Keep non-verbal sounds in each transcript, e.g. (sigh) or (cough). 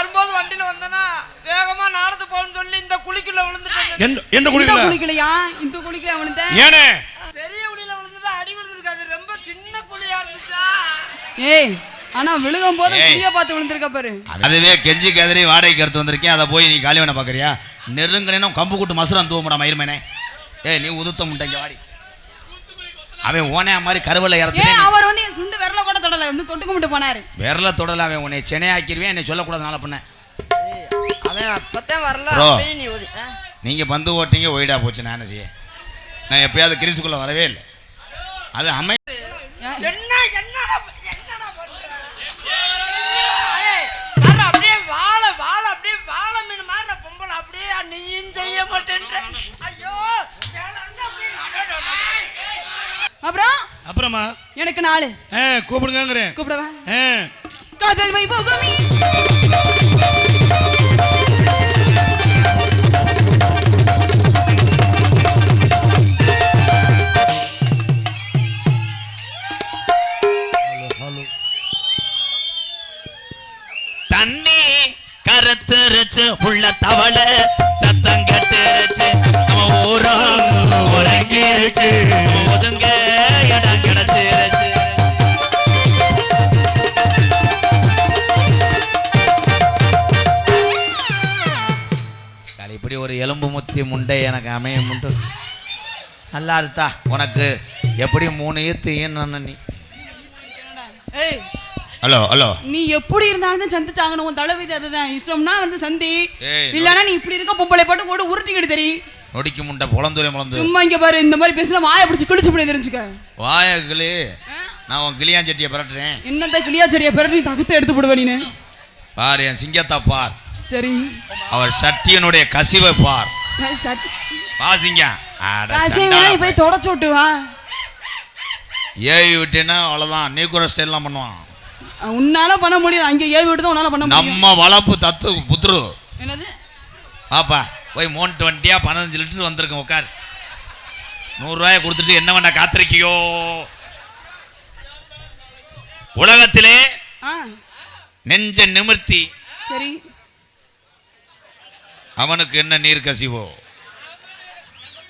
வரும்போது வண்டியில வந்தனா வேகமா நடந்து போகணும்னு சொல்லி இந்த குழிக்குள்ள விழுந்துட்டேன். எந்த எந்த குளிக்கலையா இந்த குளிக்கல விழுந்த? ஏனே? பெரிய குழியில விழுந்ததா அடி விழுந்திருக்காது ரொம்ப சின்ன குழியா இருந்துச்சா? ஏய் ஆனா விழுகும் போது. குழிய பார்த்து விழுந்திருக்க பாரு. அதுவே கெஞ்சி கதறி வாடகைக்கு எடுத்து வந்திருக்கேன். அதை போய் நீ காலிவனை பார்க்கறியா நெருங்கணும் கம்பு கூட்டு மசுரம் தூவமுடா மயிருமேனே. ஏய் நீ உதுத்த முட்டைங்க வாடி. அவன் ஓனே மாதிரி கருவலை ஏன் இறத்து அவர் வந்து என் சுண்டு விரல வந்து தொட்டு கும்பிட்டு போனாரு. விரல தொடல அவன் உன்னை சென்னையாக்கிருவேன் என்னை சொல்லக்கூடாதுனால பண்ண. அவன் அப்பதான் வரல நீ ஆ? நீங்க பந்து ஓட்டிங்க ஒயிடா போச்சு நான் என்ன செய்ய? நான் எப்பயாவது கிரிசுக்குள்ள வரவே இல்லை. அது அமை என்ன என்னடா என்னடா பண்ற? ஏய், அட அப்படியே வாழ வாழ அப்படியே வாழ மீன் மாதிரி பொம்பளை அப்படியே நீயும் செய்ய மாட்டேன்ற. ஐயோ மேல இருந்து அப்படியே அப்புறம்? அப்புறமா? எனக்கு நாலு. ஆ, கூப்பிடுங்கங்கிறேன். கூப்பிடவா? ஆ, காதல் வைபோகமே தண்ணி கருத்துருச்சு உள்ள தவளை சத்தம் கட்டுருச்சு. நம்ம ஊரம் உறங்கிருச்சு. ஒதுங்க. எலும்பு முத்தி முண்டை எனக்கு அமைய முண்டு நல்லா இருத்தா உனக்கு எப்படி மூணு ஈத்து ஈன்னு நீ? ஏய் ஹலோ ஹலோ. நீ எப்படி இருந்தாலும் சந்திச்சாங்கணும் உன் தலைவிதி அதுதான். இஷ்டம்னா வந்து சந்தி. இல்லனா நீ. இப்படி இருக்க பொம்பளை போட்டு ஓடு உருட்டிக்கிட்டு தெரி. நொடிக்கு முண்டை புலந்துரை முளந்து சும்மா இங்க பாரு இந்த மாதிரி பேசினா வாயை பிடிச்சி கிழிச்சு போய் தெரிஞ்சுக்க வாய கிளி நான் உன் கிளியாஞ்சட்டியை பரட்டுறேன். என்னத்த கிளியா செடியை பிறகு நீ தகத்தை எடுத்து போடுவ நீனு? பார் என் சிங்கத்தா பார். சரி. அவர் சட்டியனுடைய கசிவை பார். ஏய், சட்- வா சிங்கம் அட காசே சண்டாள வேணா நீ போய் தொடச்சு விட்டு வா. ஏவி விட்டேன்னா அவ்வளோதான் நீ கூட ஸ்டைல்லாம் பண்ணுவான். உன்னால பண்ண முடியும் அங்க ஏவி விட்டு தான் உன்னால பண்ண முடியும். நம்ம வளர்ப்பு தத்து புத்துரு. என்னது? பாப்பா போய் மூணு வண்டியா பதினஞ்சு லிட்டர் வந்திருக்கேன் உட்கார் நூறுரூவாயை கொடுத்துட்டு என்ன வேண்டா காத்திருக்கியோ? உலகத்திலே நெஞ்ச நிமிர்த்தி சரி. அவனுக்கு என்ன நீர் கசிவோ?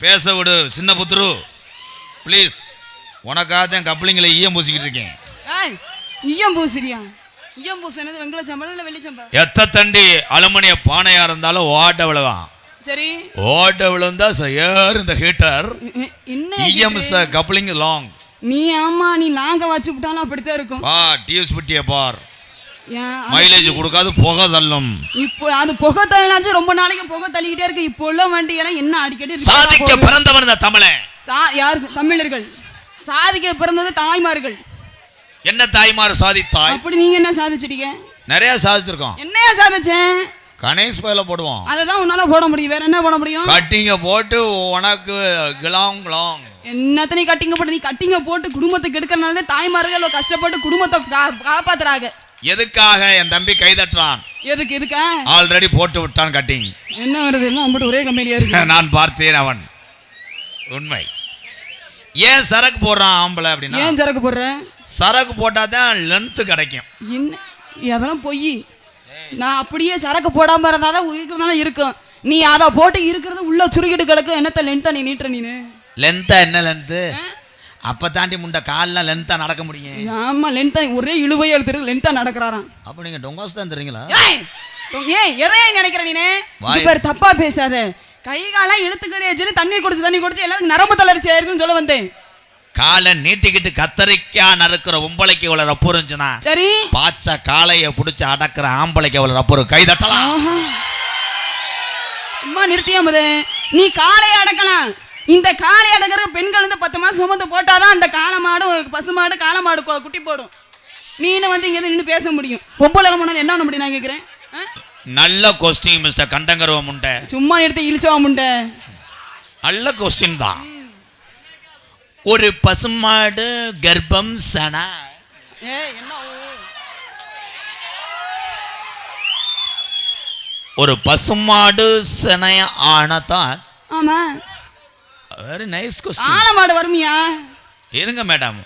பேச விடு சின்ன புத்துரு ப்ளீஸ் உனக்காக தான் கப்ளிங்கில் ஈயம் பூசிக்கிட்டு இருக்கேன். ஈயம் பூசிரியா ஈயம் பூசு என்னது வெங்கல சம்பளம் இல்ல வெள்ளி சம்பளம்? எத்த தண்டி அலுமினிய பானையா இருந்தாலும் ஓட்ட விழுவான். சரி. ஓட்ட விழுந்தா ஏர் இந்த ஹீட்டர். என்ன இது? கப்ளிங் லாங் நீ ஆமா நீ நாங்க வச்சு விட்டாலும் அப்படித்தான் இருக்கும். பா டிஎஸ் பிட்டிய பார். மைலேஜ் கொடுக்காது புகை தள்ளும். இப்போ அது புகை தள்ளினாச்சும் ரொம்ப நாளைக்கு புகை தள்ளிக்கிட்டே இருக்கு. இப்போ உள்ள வண்டி எல்லாம் என்ன அடிக்கடி சாதிக்க. பிறந்தவன் இந்த தமிழன் சா யார்? தமிழர்கள். சாதிக்க பிறந்தது தாய்மார்கள். என்ன தாய்மார் சாதித்தாய் அப்படி நீங்க என்ன சாதிச்சிட்டீங்க? நிறைய சாதிச்சிருக்கோம். என்னையா சாதிச்சேன்? கணேஷ் பயில போடுவோம். அதை தான் உன்னால போட முடியும். வேற என்ன போட முடியும்? கட்டிங்க போட்டு உனக்கு கிளாங் கிளாங். என்னத்தனை கட்டிங்க போட்டு நீ கட்டிங்க போட்டு குடும்பத்தை கெடுக்கறனால தான் தாய்மார்கள் கஷ்டப்பட்டு குடும்பத்தை காப்பாத்துறாங்க. எதுக்காக என் தம்பி கைதட்டுறான்? எதுக்கு எதுக்கா? ஆல்ரெடி போட்டு விட்டான் கட்டிங் என்ன வருது? எல்லாம் ஒரே கம்பெனியா இருக்கு. (laughs) நான் பார்த்தேன் அவன். உண்மை. ஏன் சரக்கு போடுறான் ஆம்பளை அப்படின்னா? ஏன் சரக்கு போடுற? சரக்கு போட்டா தான் லென்த் கிடைக்கும். என்ன? அதெல்லாம் பொய். நான் அப்படியே சரக்கு போடாம இருந்தாதான் இருக்கிறதால இருக்கும். நீ அதை போட்டு இருக்கிறது உள்ள சுருக்கிட்டு கிடக்கும். என்னத்த லென்த்தா நீ நீட்டுற நீனு? லென்த்தா என்ன லென்த்து அப்ப தாண்டி முண்டை கால்லாம் லென்த்தா நடக்க முடியும். ஆமா லென்த்தா ஒரே இழுவையை எடுத்துட்டு லென்த்தா நடக்கிறாராம். அப்ப நீங்க டொங்காஸ் தான் தெரியுங்களா ஏய் எதையே நினைக்கிற நீனு? பேர் தப்பா பேசாத. கை காலம் இழுத்துக்கிறேன்னு தண்ணி குடிச்சு தண்ணி குடிச்சு எல்லாத்துக்கும் நரம்பு தளர்ச்சி ஆயிருச்சுன்னு சொல்ல வந்தேன். காலை நீட்டிக்கிட்டு கத்தரிக்கா நறுக்கிற உம்பளைக்கு இவ்வளவு ரப்பு இருந்துச்சுன்னா சரி. பாச்ச காளைய புடிச்சு அடக்குற ஆம்பளைக்கு எவ்வளவு ரப்பு. கை தட்டலாம். சும்மா நிறுத்தியா முத. நீ காளையை அடக்கலாம். இந்த காளை அடக்கிற பெண்கள் வந்து பத்து மாசம் சுமந்து போட்டாதான் அந்த காளை மாடு பசு மாடு காளை மாடு குட்டி போடும். நீனு வந்து இங்க நின்று பேச முடியும். பொம்பளை முன்னாடி என்ன பண்ண முடியும் நான் கேட்கிறேன்? நல்ல கொஸ்டின் மிஸ்டர் கண்டங்கருவ முண்டை. சும்மா நிறுத்தி இழிச்சவா முண்டை? நல்ல கொஸ்டின் தான். ஒரு பசுமாடு கர்ப்பம் சனா. ஏ என்ன ஓ? ஒரு பசுமாடு சனைய ஆனதான் ஆமா. வெரி நைஸ் கொஸ்டின் ஆன மாடு வருமியா இருங்க மேடம்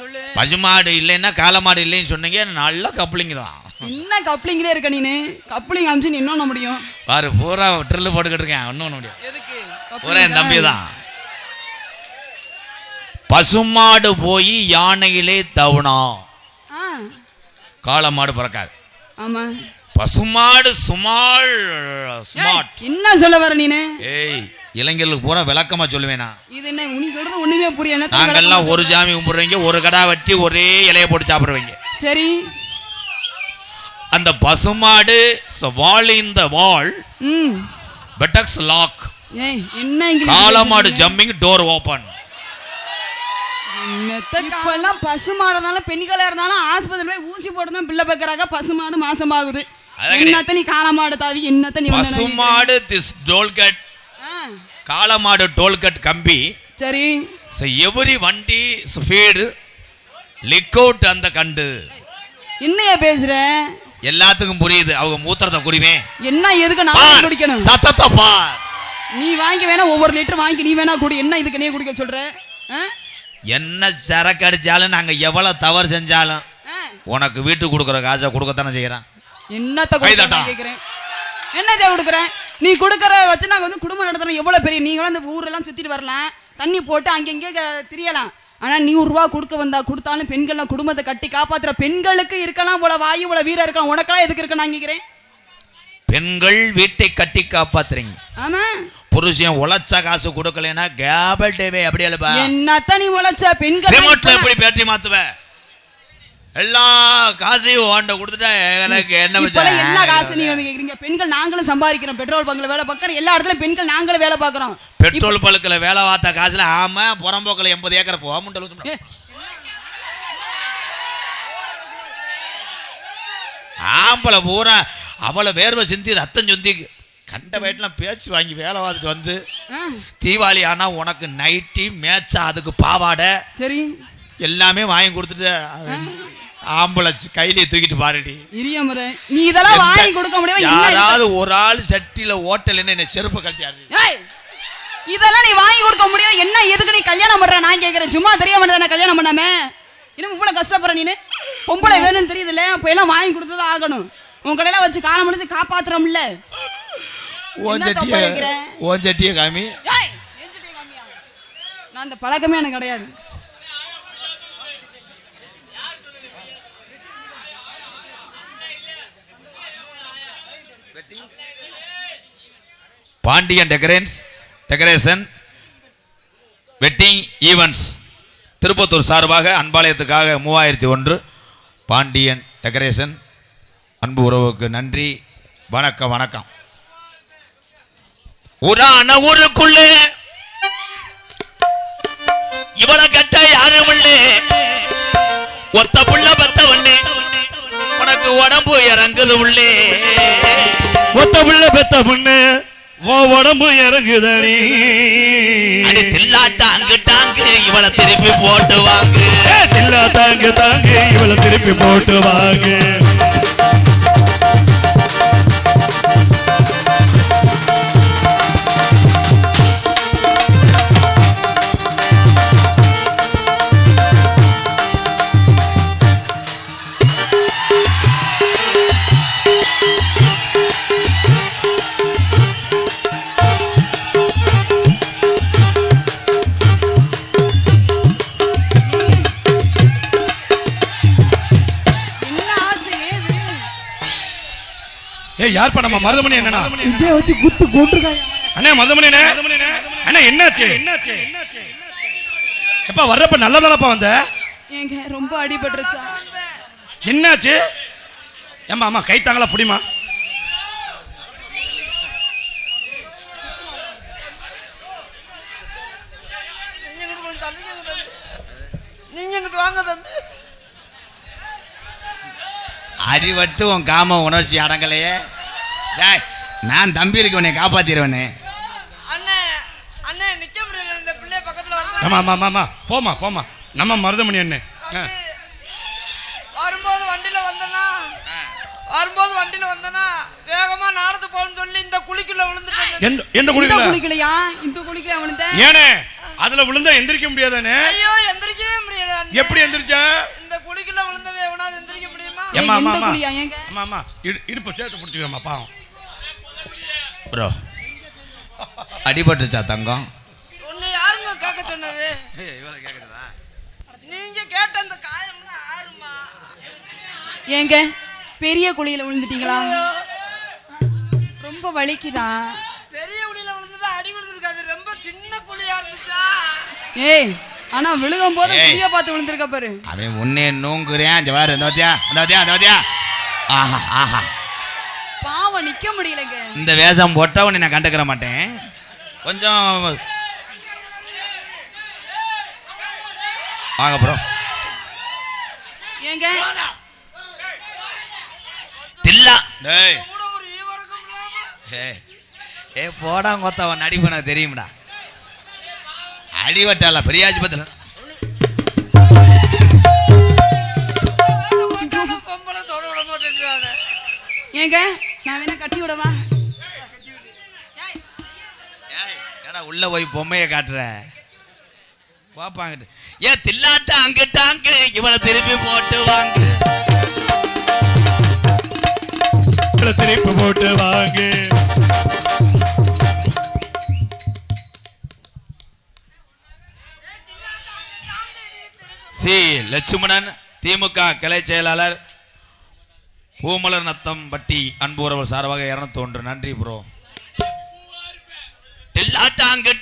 சொல்லு. பசுமாடு இல்லைன்னா காளமாடு இல்லைன்னு சொன்னீங்க நல்ல கப்ளிங் தான். என்ன கப்ளிங்லே இருக்க நீனு? கப்ளிங் அமிச்சு நீ பண்ண முடியும். பாரு பூரா ட்ரில்லு போட்டுக்கிட்டு இருக்கேன் பண்ண முடியாது எதுக்கு? பூரா என் தம்பி தான். பசுமாடு போய் யானையிலே தவணம். ஆ. காளமாடு பிறக்காது. ஆமா. பசுமாடு சுமாள் ஸ்மார்ட் என்ன சொல்ல வர நீனு? ஏய் இளைஞர்களுக்கு பூரா விளக்கமா சொல்லுவேனா இது என்ன நீ சொல்றது ஒண்ணுமே புரிய என்ன நாங்கெல்லாம் ஒரு சாமி கும்பிடுறவங்க ஒரு கடா வெட்டி ஒரே இலைய போட்டு சாப்பிடுவீங்க. சரி. அந்த பசுமாடு வால் இந்த பெட்டக்ஸ் லாக் என்ன காளமாடு ஜம்பிங் டோர் ஓபன் இப்பெல்லாம் பசுமாடுனாலும் பெண்களா இருந்தாலும் ஆஸ்பத்திரி போய் ஊசி போட்டு தான் பிள்ளை வைக்கிறாங்க பசுமாடு மாசமாகுது. என்னத்த நீ காளமாடு தாவி என்னத்த நீ பசுமாடு திஸ் டோல்கட் ஆ, காளமாடு டோல்கட் கம்பி. சரி. Every வண்டி ஸ்பீடு லிக் அவுட் அந்த கண்டு. என்னைய பேசுற? எல்லாத்துக்கும் புரியுது. அவங்க மூத்திரத்தை குடிவேன் என்ன எதுக்கு நான் குடிக்கணும்? சத்தத்தை பார். நீ வாங்கி வேணா ஒவ்வொரு லிட்டர் வாங்கி நீ வேணா குடி. என்ன இதுக்கு நீ குடிக்க சொல்ற? என்ன சரக்கு அடிச்சாலும் நாங்க எவ்வளவு தவறு செஞ்சாலும். உனக்கு வீட்டுக்கு கொடுக்குற காசை கொடுக்கத்தானே செய்யறான்? என்னத்த கை கொடுக்க தட்டா. நான் கேக்குறேன். என்னத்தை கொடுக்குறேன்? நீ கொடுக்குற வச்சு நாங்க வந்து குடும்பம் நடத்துறோம். எவ்வளவு பெரிய நீங்களும் அந்த ஊரெல்லாம் சுத்திட்டு வரலாம் தண்ணி போட்டு அங்கங்கே திரியலாம். ஆனா நூறு ரூபா கொடுக்க வந்தா கொடுத்தாலும் பெண்கள்லாம் குடும்பத்தை கட்டி காப்பாத்துற பெண்களுக்கு இருக்கலாம். போல வாயு போல வீரம் இருக்கலாம். உனக்கெல்லாம் எதுக்கு இருக்கு? நான் கேக்குறேன். பெண்கள் வீட்டை கட்டி காப்பாத்துறீங்க. ஆமா. புருஷன் உழைச்ச காசு கொடுக்கலைன்னா கேபிள் டிவி எப்படி எழுப்ப. என்னத்த நீ உழைச்ச? பெண்கள் எப்படி பேட்டரி மாத்துவ? எல்லா காசையும் ஓண்ட கொடுத்துட்டா எனக்கு என்ன என்ன காசு வச்ச? நீ வந்து கேக்குறீங்க. பெண்கள் நாங்களும் சம்பாதிக்கிறோம். பெட்ரோல் பங்க்ல வேலை பார்க்கறோம். எல்லா இடத்துலயும் பெண்கள் நாங்களும் வேலை பார்க்கறோம். பெட்ரோல் பழுக்கில் வேலை பார்த்த காசுல ஆமா புறம்போக்கில் எண்பது ஏக்கர் போக ஆம்பளை பூரா அவளை வேர்வை சிந்தி ரத்தம் சொந்தி கண்ட வயிற்றுலாம் பேச்சு வாங்கி வேலை பார்த்துட்டு வந்து தீபாவளி ஆனா உனக்கு நைட்டி மேட்சா அதுக்கு பாவாடை. சரி. எல்லாமே வாங்கி கொடுத்துட்டு ஆம்பளை சி- கையிலே தூக்கிட்டு பாருடி. இரிய முறை நீ இதெல்லாம் வாங்கி கொடுக்க முடியாம? யாராவது ஒரு ஆள் சட்டியில ஓட்டல் என்ன செருப்பு கழட்டியாரு. இதெல்லாம் நீ வாங்கி கொடுக்க முடியாது என்ன எதுக்கு நீ கல்யாணம் பண்ற? நான் கேக்குறேன் சும்மா தெரியாம தானே கல்யாணம் பண்ணாம? இன்னும் இவ்வளவு கஷ்டப்படுற நீனு. பொம்பளை வேணும்னு தெரியுதுல்ல அப்ப எல்லாம் வாங்கி கொடுத்தது ஆகணும். உன் கடையில வச்சு காலம் முடிஞ்சு காப்பாத்துறோம்ல. ஓன் என்ன தப்பா சட்டிய வைக்கிற? ஓன் சட்டிய காமி. நான் அந்த பழக்கமே எனக்கு கிடையாது. பாண்டியன் டெக்கரேன்ஸ் டெக்கரேஷன் வெட்டிங் ஈவெண்ட்ஸ் திருப்பத்தூர் சார்பாக அன்பாலயத்துக்காக மூவாயிரத்தி ஒன்று பாண்டியன் டெக்கரேஷன் அன்பு உறவுக்கு நன்றி வணக்கம் வணக்கம். உரான ஊருக்குள்ளே இவளை கட்ட யாரும் ஒத்த புள்ள பத்த வண்ணே உனக்கு உடம்பு இறங்குது உள்ளே. ஒத்த புள்ள பெத்த பொண்ணு. ஓ உடம்பு இறங்குதடி. அடி தில்லாட்ட அங்கிட்டாங்க இவளை திருப்பி போட்டு வாங்க. தில்லா தாங்க தாங்க இவளை திருப்பி போட்டு வாங்க. யார் நம்ம மருதமணி வச்சு குத்து அண்ணே மருதமணி அண்ணே. அண்ணா என்னாச்சு? என்னாச்சு எப்ப வர்றப்ப நல்லதானப்பா வந்த? ஏங்க ரொம்ப அடிபட்டுருச்சா? என்னாச்சு? ஏம்மா அம்மா கை தாங்களா புடிமா? அறிவட்டு உன் காம உணர்ச்சி அடங்கலையே. நான் தம்பி இருக்கு உன்னை காப்பாத்திடுவேனே. அண்ணே அண்ணே நிக்க முடியல இந்த பிள்ளை பக்கத்துல வந்து ஆமா ஆமா ஆமா, ஆமா. போமா போமா நம்ம மருதமணி அண்ணே. வரும்போது வண்டியில வந்தனா வரும்போது வண்டியில வந்தனா வேகமா நாடத்து போகணும்னு சொல்லி இந்த குழிக்குள்ள விழுந்துட்டேன். எந்த குடிக்கல குளிக்கலையா? இந்த குளிக்கல அவனுக்கு ஏனே அதுல விழுந்தா எந்திரிக்க முடியாதானே? ஐயோ எந்திரிக்கவே முடியல. எப்படி எந்திரிச்சா? இந்த குழிக்குள்ள விழுந்தவே எவனாவது எந்திரிக்க முடியுமா? ஏங்க? அம்மா அம்மா. இடு இடுப்பு சேர்த்து பிடிச்சிக்கிறோம்மா பாவம். ப்ரோ அடிபட்டுச்சா தங்கம்? உன்னை யாருங்க கேட்க சொன்னது? நீங்க கேட்ட அந்த காயம்லாம் ஆறுமா? ஏங்க பெரிய குழியில விழுந்துட்டீங்களா? ரொம்ப வலிக்குதா? பெரிய குழியில விழுந்தது அடி விழுந்திருக்காது. ரொம்ப சின்ன குழியா இருந்துச்சா? ஏய் ஆனா விழுகும் போது. குழிய பார்த்து விழுந்திருக்க பாரு. அவன் உன்னே நோங்குறேன். இந்த வாரு இந்த வாத்தியா இந்த வாத்தியா இந்த வாத்தியா ஆஹா ஆஹா. பாவம் நிக்க முடியலங்க. இந்த வேஷம் போட்டா உன்னை நான் கண்டுக்கிற மாட்டேன். கொஞ்சம் வாங்க ப்ரோ ஏங்க? தில்லா. டேய். கூட ஒரு ஈவருக்கும் இல்லாம ஏய் ஏ போடா கொத்தவன் நடிப்பு தெரியும்டா. அடிவட்டால பெரியாஜிபத்தில் ஏங்க? நான் வேணா கட்டி விடவா? ஏடா உள்ள போய் பொம்மையை காட்டுற? பாப்பாங்க ஏ தில்லாட்ட அங்கிட்டாங்க இவனை திருப்பி போட்டு வாங்க. திருப்பி போட்டு வாங்க. சி லட்சுமணன் திமுக கிளை செயலாளர் பூமலர் நத்தம் பட்டி அன்பு உறவு சார்பாக இரநூத்தி ஒன்று. நன்றி ப்ரோ எல்லா டாங்கு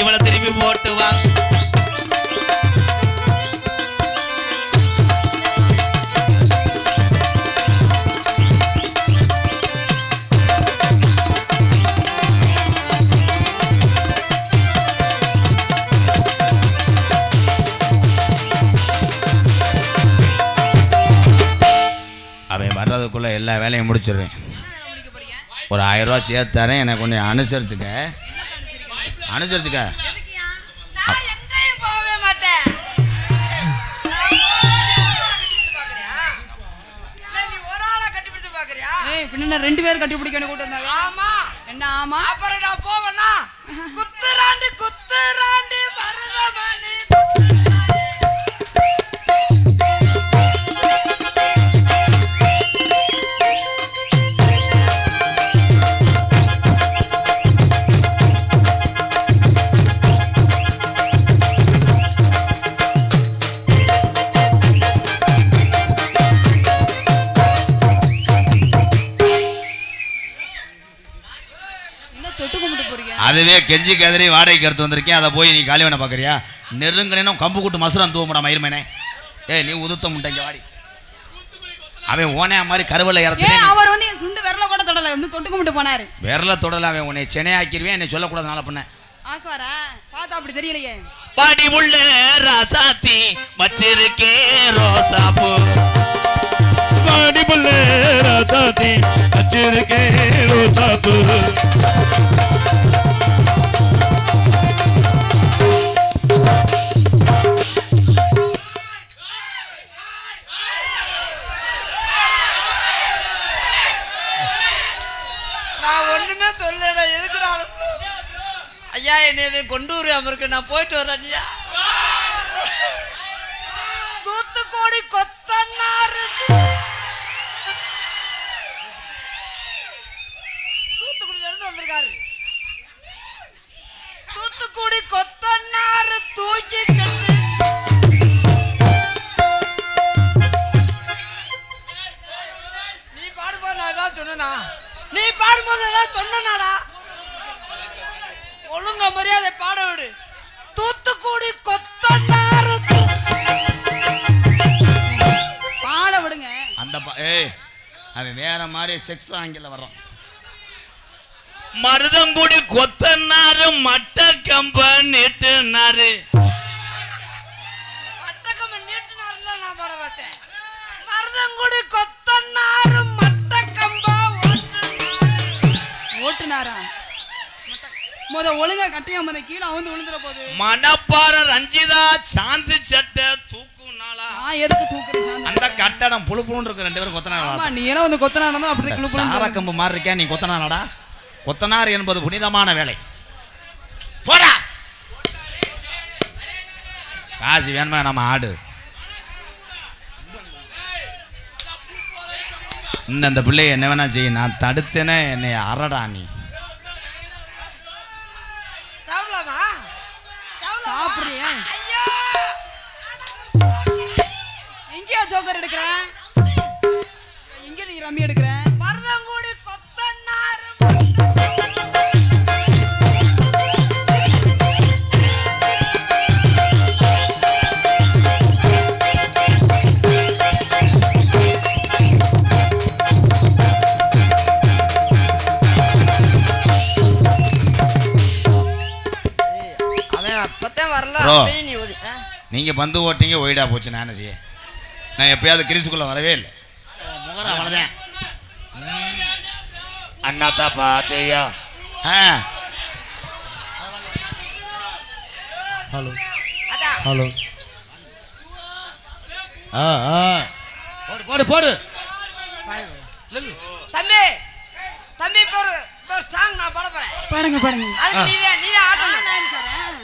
இவளை திரும்பி போட்டுவாங்க வர்றதுக்குள்ள எல்லா வேலையும் முடிச்சிடுவேன் ஒரு ஆயிரம் ரூபா சேர்த்து தரேன் எனக்கு கொஞ்சம் அனுசரிச்சுக்க. அனுசரிச்சுக்க. நான் எங்கேயும் போகவே மாட்டேன். நான் போறேன். பாக்குறியா? இல்ல, நீ ஒரு ஆளா கட்டிப்பிடிச்சு பாக்குறியா ஏய் பின்ன ரெண்டு பேரும் கட்டி பிடிக்கணும் கூட்டம் இருந்தாங்க ஆமா. என்ன ஆமா? அப்புறம் நான் போவேனா? குத்துராண்டி குத்துராண்டி அதுவே கெஞ்சி கதறி வாடகைக்கு எடுத்து வந்திருக்கேன். அதை போய் நீ காலி வேணா பார்க்குறியா? நெருங்கணும் கம்பு கூட்டு மசுரம் தூவமுடா மயிருமேனே ஏய் நீ உதுத்த முட்டைங்க வாடி. அவன் ஓனே மாதிரி கருவலை இறத்து அவர் வந்து என் சுண்டு விரல கூட தொடல. வந்து தொட்டு கும்பிட்டு போனாரு. விரல தொடல அவன் உன்னை சென்னையாக்கிருவேன் என்னை சொல்லக்கூடாதுனால பண்ண. ஆக்குவாரா? பார்த்தா அப்படி தெரியலையே. பாடி உள்ள ராசாத்தி வச்சிருக்கே ரோசாப்பூ பாடி புள்ள ராசாத்தி வச்சிருக்கே ரோசாப்பு ஐயா என்னை கொண்டு அமருக்கு நான் போயிட்டு வரேன் ஐயா. தூத்துக்கோடி செக்ஸ் ஆங்கில வர்றான் மருதங்குடி கொத்தனாரு மட்ட கம்ப நீட்டுனாரு மருதங்குடி கொத்தனாரு ஓட்டுனாரா. முத ஒழுங்கா கட்டியா முத கீழே வந்து விழுந்துற போகுது மணப்பாற ரஞ்சிதா சாந்து சட்டை தூக்குனாளா நான் எதுக்கு தூக்குறேன்? அந்த கட்டடம் புழு புழுன்னு இருக்கு ரெண்டு பேரும் கொத்தனாரா நீ எல்லாம் வந்து கொத்தனாரா அப்படி கிளு சாரக்கம்பு மாதிரி இருக்கேன் நீ கொத்தனாரடா கொத்தனார் என்பது புனிதமான வேலை. போடா! காசு வேணுமா? நம்ம ஆடு. இன்னும் அந்த பிள்ளைய என்ன வேணா செய்ய. நான் தடுத்தேனே என்னை அரடா நீ? சாப்பிடுறியா? ஜோக்கர் எடுக்கிற எங்க நீ ரம்மி எடுக்கிற மருதங்குடி கொத்தனாரு அவன் அப்பதான் வரல Bro. அப்பயே நீ ஒதி- ஆ? நீங்க பந்து ஓட்டிங்க ஒய்டா போச்சு நான் என்ன செய்ய நான் எப்பயாவது கிரிசுக்குள்ள வரவே இல்லை. முகர அவ்வளோதான் அண்ணாத்தா பாத்தையா? ஆ. ஹலோ. ஹலோ. ஆ ஆ. போடு போடு போடு. தம்பி தம்பி இப்போ ஒரு சாங் நான் பாட போறேன். பாடுங்க பாடுங்க. அதுக்கு நீ நீ ஆடணும் நான் சொல்றேன்.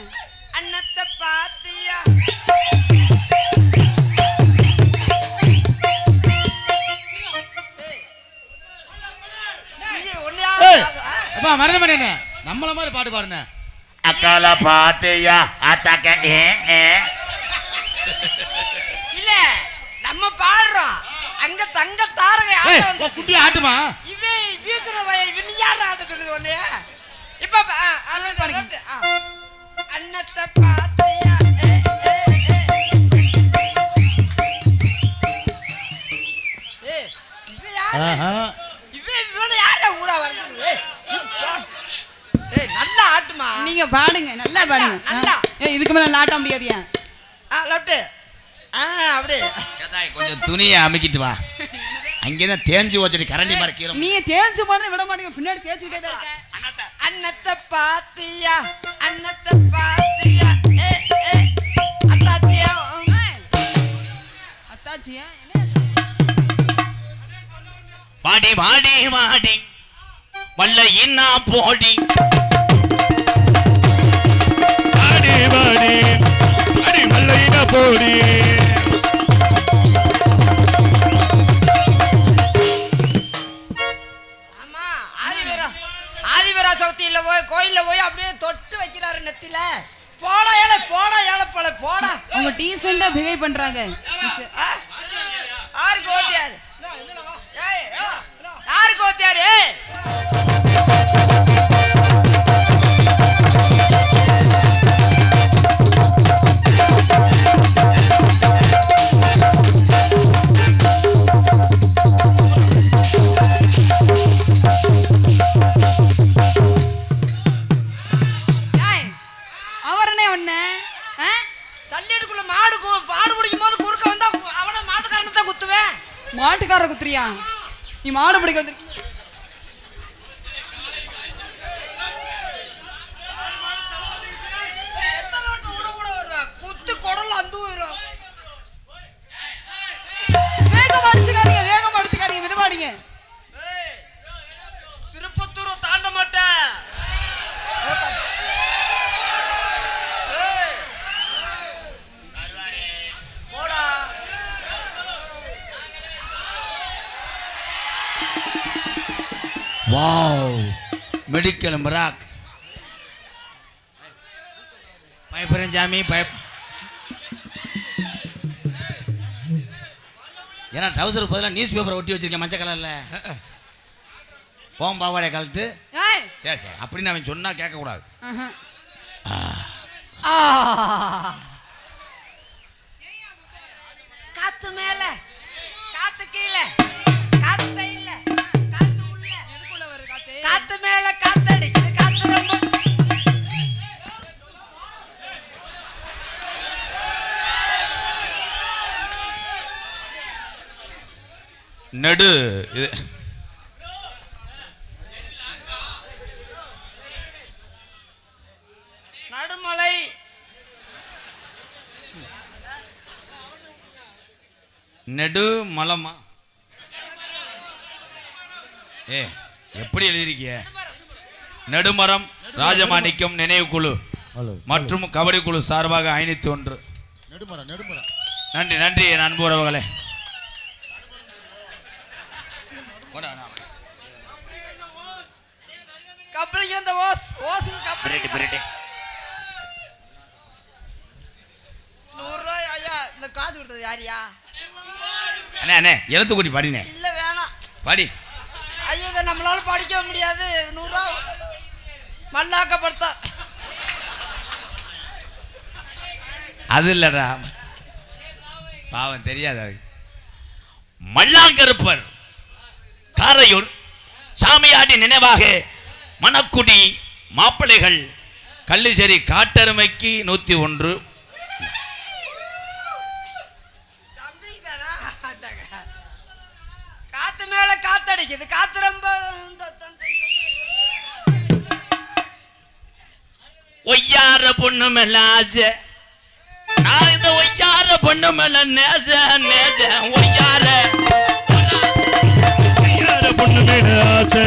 அன்னத்தை பாத்தியா? அப்பா மருதமணி என்ன நம்மள மாதிரி பாட்டு பாடுன. அக்கால பாத்தையா? அத்தாக்க ஏ ஏ. இல்ல நம்ம பாடுறோம். அங்க தங்க தாரகை ஆட ஏய் வந்து உன் குட்டி ஆட்டுமா? இவன் வீசுற வய இவன் யார் ஆட்ட சொல்லுது உன்னைய? இப்ப பா-. அன்னத்தை பாத்தியா? ஏ, ஏ, ஏ. ஏய், இவன் யாரு? ஆஹா இவன் இவனை யாரா கூட வந்தது? ஏய், நீ போ. ஏய், நல்லா பாடுங்க நல்லா பாடுங்க. நல்லா. இதுக்கு மேல நாட்ட முடியாதியா ஆ, லெஃப்ட். ஆ அப்படி ஏதாய், கொஞ்சம் துணியை அமுக்கிட்டு வா. அங்கேதான் தேஞ்சு வச்சுட்டு கரண்டி மாதிரி கீரை நீ தேய்ச்சு போனதை விட மாட்டீங்க. பின்னாடி தேய்ச்சிக்கிட்டே தான் இருக்க அன்னத்தை பாத்தியா? அன்னத்தை பாத்தியா? ஏ ஏ அத்தாச்சியா? உம். ஏய், அத்தாச்சியா? என்ன வாடி வாடி வாடி வல்ல இன்னா போடி ছড়িয়ে மிராக் பயப்படுறேன் ஜாமி பய ஏன்னா டவுசர் பதிலாக நியூஸ் பேப்பரை ஒட்டி வச்சிருக்கேன் மஞ்சள் கலர்ல. போம் பாவாடை கழட்டு. ஏய். சரி சரி. அப்படின்னு அவன் சொன்னா கேட்கக்கூடாது. காத்து மேல. காத்து கீழே. காத்து இல்ல. காத்து உள்ள. எதுக்குள்ள வருது காத்து? காத்து மேல நெடு. இது. நடுமலை. நெடு மலமா? ஏ எப்படி எழுதியிருக்கிய? நெடுமரம் ராஜமாணிக்கம் நினைவு குழு மற்றும் கபடி குழு சார்பாக ஐநூத்தி ஒன்று. நெடுமரம் நெடுமரம். நன்றி நன்றி என் அன்பு உறவுகளே. கப்பலுக்கு இந்த ஓஸ்? ஓஸுக்கு கப்பல் பிரேட்டு பிரேட்டு. நூறு ரூபாய் ஐயா இந்த காசு கொடுத்தது யாரியா அண்ணே அண்ணே எழுத்துக்குடி பாடினே. இல்ல வேணாம். பாடி. ஐயோ இதை நம்மளால படிக்க முடியாது. நூறுரூவா மல்லாக்கப்படுத்த அது இல்லடா. பாவம் தெரியாது அது. மல்லாங்கருப்பர். காரையூர் சாமியாடி நினைவாக மணக்குடி மாப்பிள்ளைகள் கள்ளிச்சேரி காட்டெருமைக்கு நூத்தி ஒன்று. காத்து மேல காத்தடிக்குது காத்து ரொம்ப ஒய்யார பொண்ணு மேல ஆசை. நான் இந்த ஒய்யார பொண்ணு மேல நேச நேச ஒய்யார. யார பொண்ணு மேல ஆசை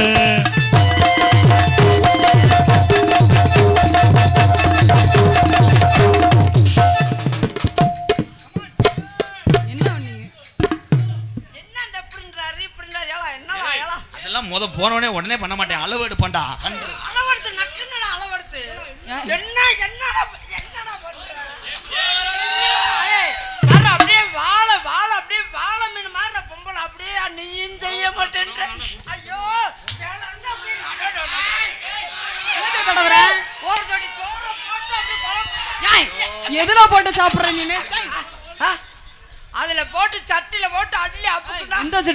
போனவனே உடனே பண்ண மாட்டேன். அளவு எடுப்பேன்டா அளவெடுத்து நக்குன்னடா அளவெடுத்து. என்ன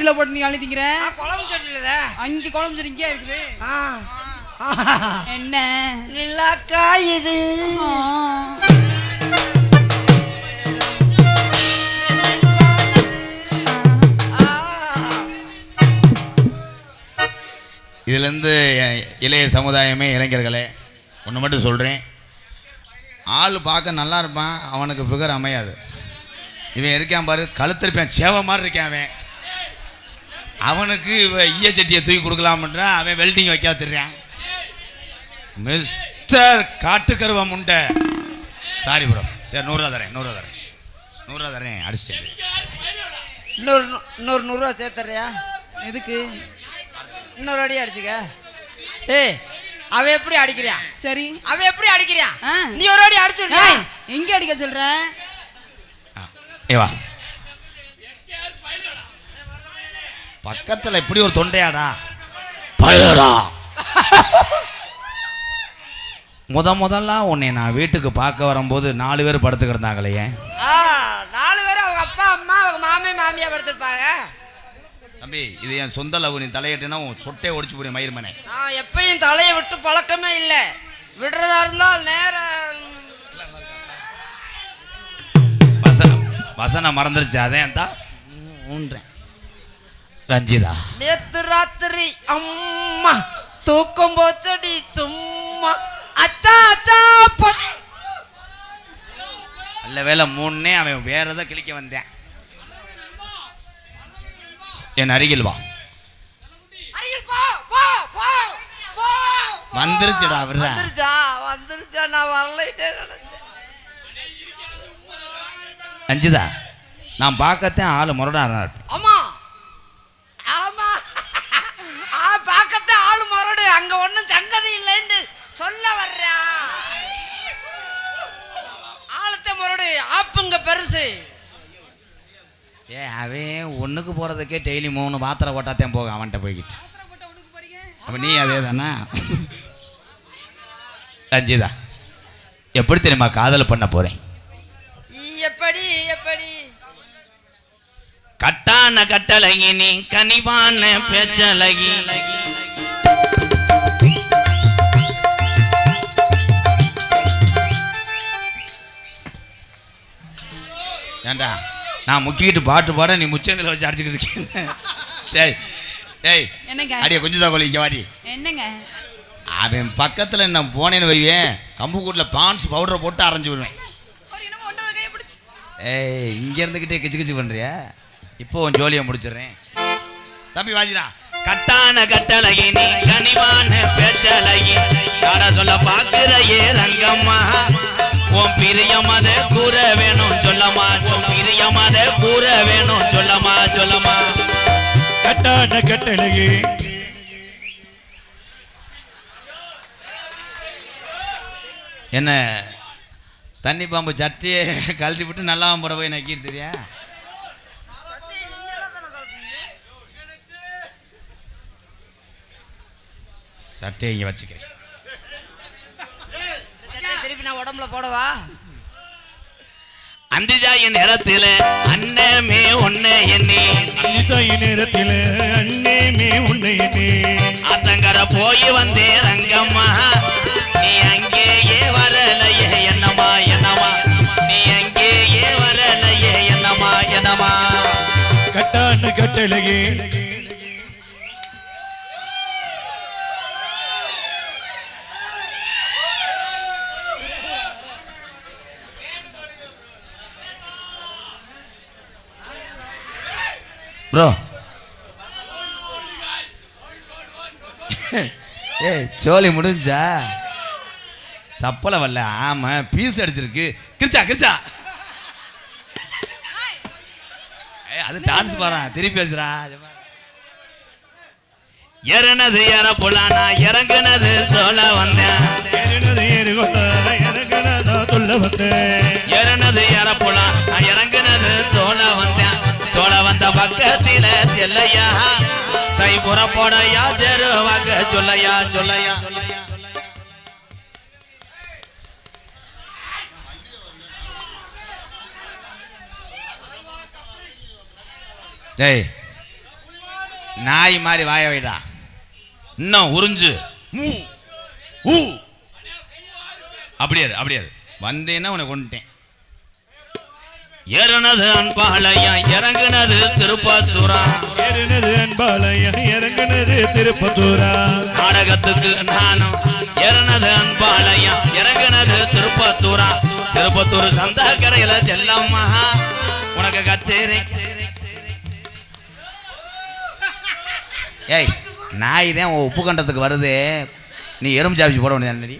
செடியில போட்டு நீ அழுதிக்கிற குழம்பு சட்டில அங்க குழம்பு செடி இங்கே இருக்குது? என்ன? நிலாக்கா இது. இதுலேருந்து இளைய சமுதாயமே இளைஞர்களே ஒன்று மட்டும் சொல்கிறேன் ஆள் பார்க்க நல்லா இருப்பான் அவனுக்கு ஃபிகர் அமையாது. இவன் இருக்கான் பாரு கழுத்திருப்பான் சேவை மாதிரி இருக்கான் அவன். அவனுக்கு ஈய சட்டியை தூக்கி கொடுக்கலாம்ன்றான் அவன் வெல்டிங் வைக்க தெரியான் மிஸ்டர் காட்டுக்கருவ முண்டை. சாரி ப்ரோ சரி நூறுரூவா தரேன் நூறுரூவா தரேன். நூறுரூவா தரேன் அடிச்சிட்டேன். இன்னொரு நூ- இன்னொரு நூறுரூவா சேர்த்துறியா எதுக்கு? இன்னொரு அடி அடிச்சுக்க. ஏய் அவ எப்படி அடிக்கிறியான் சரி. அவ எப்படி அடிக்கிறியான் ஆ. நீ ஒரு அடி அடிச்சு எங்க அடிக்க சொல்ற? ஏ வா பக்கத்துல இப்படி ஒரு தொண்டையாடா? பயிரா முத முதல்ல உன்னை நான் வீட்டுக்கு பார்க்க வரும்போது நாலு பேர் படுத்து கிடந்தாங்களே நாலு பேரும் அவங்க அப்பா அம்மா அவங்க மாமே மாமியா படுத்திருப்பாங்க. தம்பி இது என் சொந்த லவ் நீ தலையிட்டேன்னா உன் சொட்டே ஒடிச்சு போய் மயிர்மனே. நான் எப்பயும் தலையை விட்டு பழக்கமே இல்லை. விடுறதா இருந்தால் நேரம் வசனம். வசனம் மறந்துருச்சு அதேன் தான் ஊன்றேன் ரஞ்சிதா நேத்து ராத்திரி அம்மா தூக்கம் போச்சடி சும்மா அத்தா அத்தா நல்ல வேலை மூணுனே அவன் வேற எதை கிளிக்க வந்தேன் என் அருகில் வா அருகில் போ போ போ போ வந்துருச்சுடா, விட்றா. வந்துருச்சா வந்துருச்சா நான் வரலைட்டே நினைச்சேன் ரஞ்சிதா நான் பார்க்கத்தான் ஆள் முரடாரா இருப்பேன் ஆமா ஆ பார்க்கத்த ஆளு மரடு ஒண்ணும் சங்கதி இல்லைன்னு சொல்ல வர்றா. ஆளத்தை முரடு ஆப்புங்க பெருசு. ஏ அவன் ஒண்ணுக்கு போறதுக்கே டெய்லி மூணு பாத்திரம் போட்டாத்தான் போக அவன்கிட்ட போய்கிட்டு அப்ப நீ அதே தானா ரஞ்சிதா எப்படி தெரியுமா காதல் பண்ண போறேன்? எப்படி எப்படி? கட்டான கட்டழகி நீ கனிவான பேச்சழகி. ஏண்டா? நான் முக்கிக்கிட்டு பாட்டு பாட நீ முச்சந்தில் வச்சு அடிச்சுக்கிட்டு இருக்கேன் என்னங்க? அடியே கொஞ்சம் தான் இங்கே வாடி. என்னங்க? அவன் பக்கத்தில் நான் போனேன்னு வைவேன் கம்பு கூட்டில் பான்ஸ் பவுடரை போட்டு அரைஞ்சு விடுவேன். ஏய் இங்கே இருந்துக்கிட்டே கிச்சு கிச்சு பண்ணுறியா இப்போ உன் ஜோலியை முடிச்சிடுறேன். தம்பி வாஜிடா. கட்டான கட்டழகி நீ கனிவான பேச்சழகி சொல்ல பாக்குற ஏ ரங்கம்மா. உன் பிரியம் அத கூற வேணும் சொல்லமா. உன் பிரியம் அத கூற வேணும் சொல்லமா சொல்லமா. கட்டான கட்டளையே. என்ன தண்ணி பாம்பு சட்டியை கழட்டி விட்டு நல்லா போட போய் நக்கிட்டு தெரியா? சட்டையை இங்கே வச்சுக்கிறேன். திருப்பி நான் உடம்புல போடவா? அந்திஜாயின் நேரத்தில அண்ணமே ஒண்ணு எண்ணி. நேரத்தில் அண்ணேமே உன்னை எண்ணே. அத்தங்கர போய் வந்தே ரங்கம்மா. நீ அங்கேயே வரலையே என்னம்மா என்னம்மா. நீ அங்கேயே வரலையே என்னம்மா என்னம்மா. கட்டான கட்டளையே ப்ரோ (laughs) ஏய் சோலி முடிஞ்சா? சப்பலை வரல. ஆமா பீஸ் அடிச்சிருக்கு. கிரிச்சா கிரிச்சா. அது டான்ஸ் பாறேன் திருப்பி பேசுறா. ஏறினது ஏற புலானா இறங்குனது சொல்ல வந்தேன். எனக்கு நான் சொல்ல வந்தேன். புலா நான் இறங்குனது சோழ வந்தேன். சோழ வந்த பக்கத்தில செல்லையா? தை புறப்போடையா ஜெருவாக சொல்லையா சொல்லையா? டேய் நாய் மாதிரி வாய வைடா. இன்னும் உறிஞ்சு. ஊ. அப்படியே இரு, அப்படியே இரு. வந்தேன்னா உன்னை கொண்டுட்டேன். ஏறினது அன்பாளையா இறங்குனது திருப்பத்தூரா. ஏறினது அன்பாலயம் இறங்குனது திருப்பத்தூரா. நாடகத்துக்கு நானும் ஏறினது அன்பாளையா இறங்குனது திருப்பத்தூரா. திருப்பத்தூர் சந்தாக்கரையில செல்லம்மா உனக்கு கத்தேரி ஏய் நாய் தான் உன் உப்பு கண்டத்துக்கு வருது. நீ எறும்பு சாப்பிச்சு போட வேண்டியது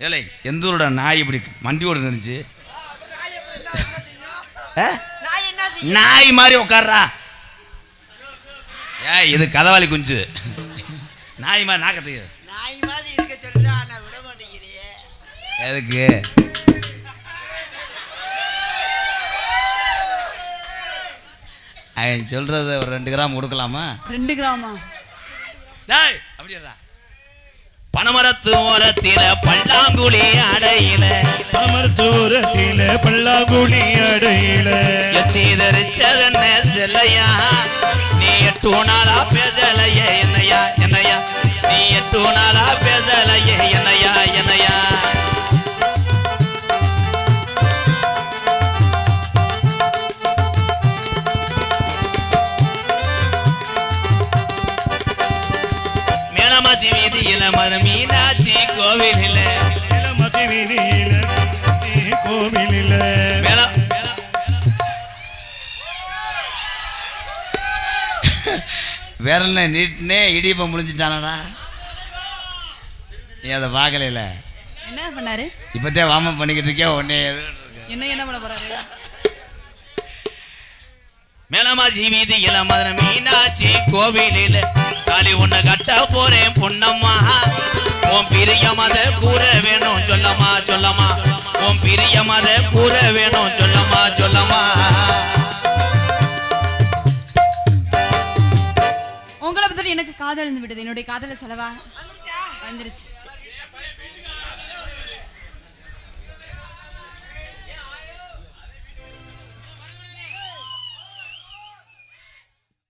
ஏலை எந்த நாய் இப்படி மண்டி ஓடு இருந்துச்சு ஆ? நான் என்ன செய்ய? நாய் மாதிரி உட்கார்றா. ஏய் இது கதவாளி குஞ்சு. நாய் மாதிரி நாக்கத்துக்கு நாய் மாதிரி இருக்க சொல்றா நான் விட மாட்டேங்கிறியே. எதுக்கு? அவன் சொல்றத ஒரு ரெண்டு கிராம் கொடுக்கலாமா? ரெண்டு கிராமா? டேய் அப்படியா பனமரத்து ஓரத்தில பல்லாங்குழி அடையில. அமர்தூரத்தில பல்லாங்குழி அடையில. எச்சீதரிச்சதென்ன செல்லையா? நீ எட்டு நாளா பேசலையே என்னையா என்னையா? நீ எட்டு நாளா பேசலையே என்னையா என்னையா? மேலமாசி வீதியில மத மீனாட்சி கோவிலில். மதி வீதியில கோவிலில மேல விரல்ல நீட்டினே இடியப்பம் முடிஞ்சிட்டானடா நீ அதை பார்க்கல என்ன பண்ணாரு? இப்போத்தே வாம பண்ணிக்கிட்டு இருக்கே உடனே என்ன என்ன பண்ண போறாரு? மேலமாசி வீதி இளமதுர மீனாட்சி கோவிலில் காளி உன்னை கட்ட போறேன் பொன்னம்மா. உன் பிரிய மத கூற வேணும் சொல்லம்மா சொல்லம்மா. உன் பிரிய மத கூற வேணும் சொல்லம்மா சொல்லம்மா. உங்களை பத்தி எனக்கு காதல் இருந்து விடுது என்னுடைய காதல செலவா? வந்துருச்சு.